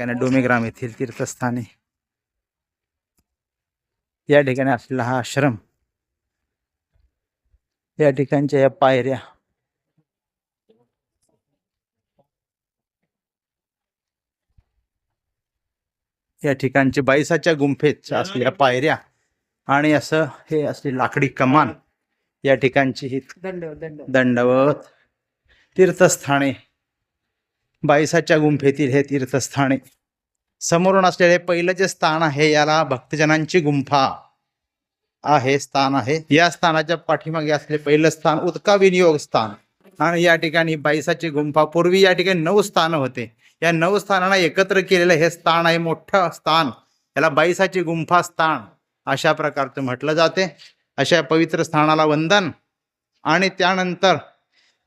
ठिकाणी डोमेग्राम येथील तीर्थस्थानी. या ठिकाणी असलेला हा आश्रम. या ठिकाणच्या या पायऱ्या. या ठिकाणचे बाईसाच्या गुंफेत असलेल्या पायऱ्या आणि असं हे असली लाकडी कमान या ठिकाणची ही दंडवत तीर्थस्थाने. बाईसाच्या गुंफेतील हे तीर्थस्थाने. समोरून असलेले पहिलं जे स्थान आहे याला भक्तजनांची गुंफा आहे स्थान आहे. या स्थानाच्या पाठीमागे असले पहिलं स्थान उदका विनियोग स्थान. आणि या ठिकाणी बाईसाची गुंफा. पूर्वी या ठिकाणी नऊ स्थान होते. या नऊ स्थानांना एकत्र केलेलं हे स्थान आहे मोठं स्थान. याला बाईसाची गुंफा स्थान अशा प्रकारचं म्हटलं जाते. अशा पवित्र स्थानाला वंदन. आणि त्यानंतर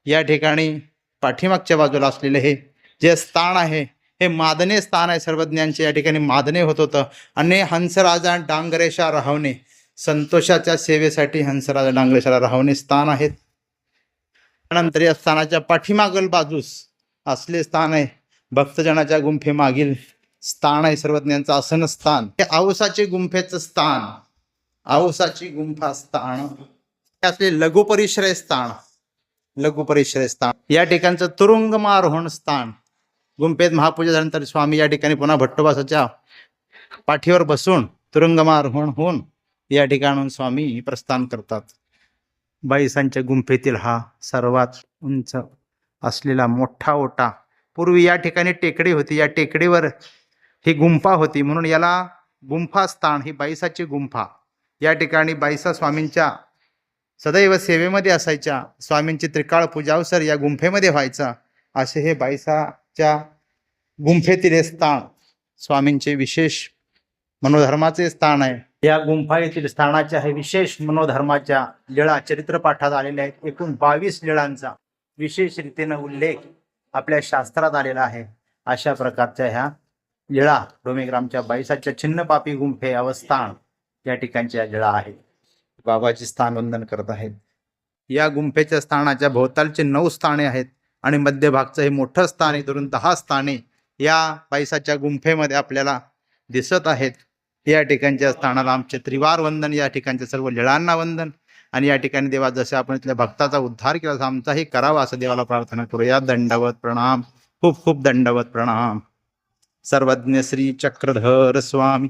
या ठिकाणी पाठीमागच्या बाजूला असलेले हे जे स्थान आहे हे मादने स्थान आहे. सर्वज्ञांचे या ठिकाणी मादने होत होतं. आणि हंसराजा डांगरेशा राहवणे. संतोषाच्या सेवेसाठी हंसराजा डांगरेशाला राहवणे स्थान आहेत त्यानंतर या स्थानाच्या पाठीमागल बाजूस असले स्थान आहे. भक्तजनाच्या गुंफेमागील स्थान आहे. सर्वज्ञांचं आसन स्थान. हे औसाचे गुंफेचं स्थान. औसाची गुंफा स्थान. हे असले लघुपरिश्रय स्थान. लघुपरिश्रय स्थान. या ठिकाणचं तुरुंगमारोहण स्थान. गुंफेत महापूजा झाल्यानंतर स्वामी या ठिकाणी पुन्हा भट्टोबासाच्या पाठीवर बसून तुरुंगमारोहण होऊन या ठिकाणून स्वामी प्रस्थान करतात. बाईसांच्या गुंफेतील हा सर्वात उंच असलेला मोठा ओटा. पूर्वी या ठिकाणी टेकडी होती. या टेकडीवर ही गुंफा होती. म्हणून याला गुंफा स्थान ही बाईसाची गुंफा. या ठिकाणी बाईसा स्वामींच्या सदैव सेवेमध्ये असायच्या. स्वामींची त्रिकाळ पूजा अवसर या गुंफेमध्ये व्हायचा. असे हे त्या गुंफेतील स्थान स्वामींचे विशेष मनोधर्माचे स्थान आहे. या गुंफा येथील स्थानाच्या हे विशेष मनोधर्माच्या लिळा चरित्रपाठात आलेल्या आहेत. एकूण बावीस लिळांचा विशेष रीतीनं उल्लेख आपल्या शास्त्रात आलेला आहे. अशा प्रकारच्या ह्या लिळा डोमेग्रामच्या बाईसाच्या छिन्न पापी गुंफे अवस्थान या ठिकाणच्या लिळा आहेत. बाबाचे स्थान वंदन करत आहेत. या गुंफेच्या स्थानाच्या भोवतालचे नऊ स्थाने आहेत. आणि मध्यभागचं हे मोठं स्थान आहे धरून दहा स्थाने या पैसाच्या गुंफेमध्ये आपल्याला दिसत आहेत. या ठिकाणच्या स्थानाला आमचे त्रिवार वंदन या ठिकाणच्या सर्व लीळांना वंदन आणि या ठिकाणी देवा जसे आपण इथल्या भक्ताचा उद्धार केला तसा आमचाही करावा असं देवाला प्रार्थना करूया दंडवत प्रणाम. खूप खूप दंडवत प्रणाम. सर्वज्ञ श्री चक्रधर स्वामी.